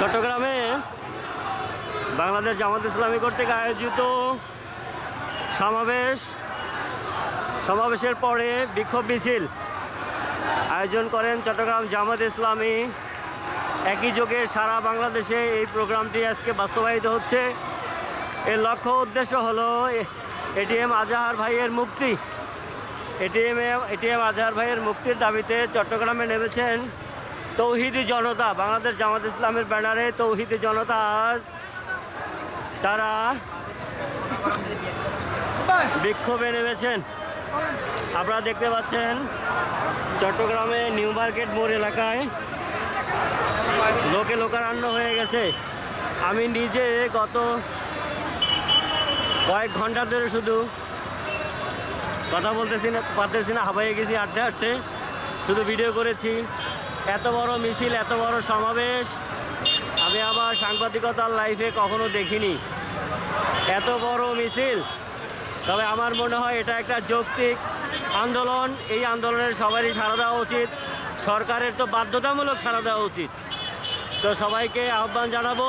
চট্টগ্রামে বাংলাদেশ জামাত ইসলামী কর্তৃক আয়োজিত সমাবেশ। সমাবেশের পরে বিক্ষোভ মিছিল আয়োজন করেন চট্টগ্রাম জামাত ইসলামী। একই যোগে সারা বাংলাদেশে এই প্রোগ্রামটি আজকে বাস্তবায়িত হচ্ছে। এর লক্ষ্য উদ্দেশ্য হলো এটিএম আজাহার ভাইয়ের মুক্তি। এটিএম এটিএম আজহার ভাইয়ের মুক্তির দাবিতে চট্টগ্রামে নেমেছেন তৌহিদি জনতা, বাংলাদেশ জামাত ইসলামের ব্যানারে তৌহিদি জনতা আজ তারা বিক্ষোভে নেমেছেন। আপনারা দেখতে পাচ্ছেন চট্টগ্রামে নিউ মার্কেট মোড় এলাকায় লোকে লোকারণ্য হয়ে গেছে। আমি নিজে গত কয়েক ঘণ্টা ধরে শুধু কথা বলতেছি না, পারতেছি না হাবাইয়ে গেছি, হাঁটতে হাঁটতে শুধু ভিডিও করেছি। এত বড় মিছিল, এত বড় সমাবেশ, আমি আমার সাংবাদিকতার লাইফে কখনো দেখিনি। এত বড় মিছিল, তবে আমার মনে হয় এটা একটা যৌক্তিক আন্দোলন। এই আন্দোলনের সবারই সাড়া দেওয়া উচিত, সরকারের তো বাধ্যতামূলক সাড়া দেওয়া উচিত। তো সবাইকে আহ্বান জানাব,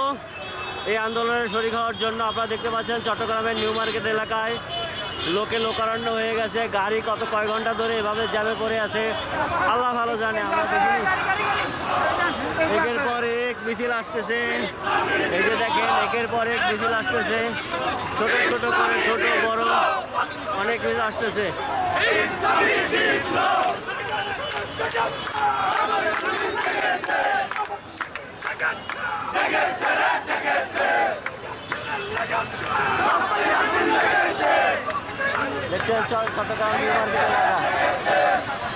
এই আন্দোলনের শরিক হওয়ার জন্য আপনারা দেখতে পাচ্ছেন চট্টগ্রামের নিউ মার্কেট এলাকায় লোকে লোকারণ্য হয়ে গেছে, গাড়ি কত কয় ঘণ্টা ধরে এভাবে যাবে পড়ে আছে, আল্লাহ ভালো জানে আমরা একের পর এক মিছিল আসতেছে। এই যে দেখেন, একের পর এক মিছিল আসতেছে। ছোট ছোট করে ছোট, বড় অনেক মিছিল আসতেছে। চ- চট্টগ্রাম ইউনিভার্সিটি এলাকা